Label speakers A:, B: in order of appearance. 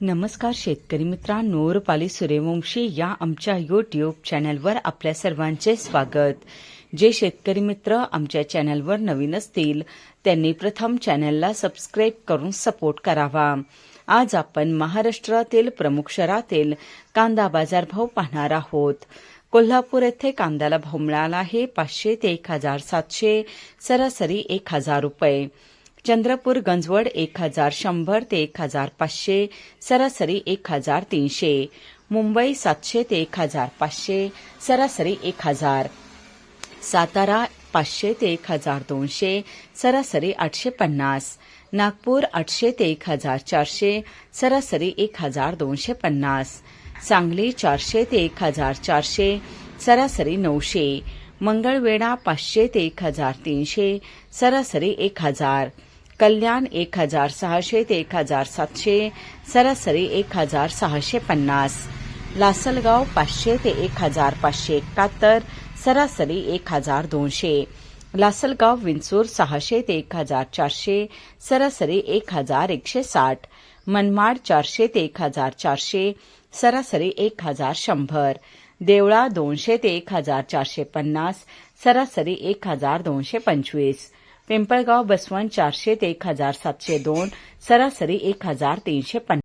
A: नमस्कार शेतकरी मित्रांनो रुपाली सूर्यवंशी या आमच्या यूट्यूब चॅनलवर आपल्या सर्वांचे स्वागत. जे शेतकरी मित्र आमच्या चॅनलवर नवीन असतील त्यांनी प्रथम चॅनलला सबस्क्राईब करून सपोर्ट करावा. आज आपण महाराष्ट्रातील प्रमुख शहरातील कांदा बाजारभाव पाहणार आहोत. कोल्हापूर येथे कांद्याला भाव मिळाला आहे पाचशे ते एक हजार सातशे सरासरी एक हजार रुपये. चंद्रपूर गंजवड एक हजार शंभर ते एक हजार पाचशे सरासरी एक हजार तीनशे मुंबई सातशे ते एक हजार पाचशे सरासरी एक हजार सातारा पाचशे ते एक हजार दोनशे सरासरी आठशे पन्नास नागपूर आठशे ते एक हजार चारशे सरासरी एक हजार दोनशे पन्नास सांगली चारशे ते एक हजार चारशे सरासरी नऊशे मंगळवेढा पाचशे ते एक हजार तीनशे सरासरी एक हजार कल्याण एक हजार सहाशे ते एक हजार सातशे सरासरी एक हजार सहाशे पन्नास लासलगाव पाचशे ते एक हजार पाचशे एकाहत्तर सरासरी एक हजार दोनशे लासलगाव विंचूर सहाशे ते एक हजार चारशे सरासरी एक हजार एकशे साठ मनमाड चारशे ते एक हजार चारशे सरासरी एक हजार शंभर देवळा दोनशे ते एक हजार चारशे पन्नास सरासरी एक हजार दोनशे पंचवीस पिंपळगाव बसवंत चारशे ते एक हजार सातशे दोन सरासरी एक हजार तीनशे पन्नास.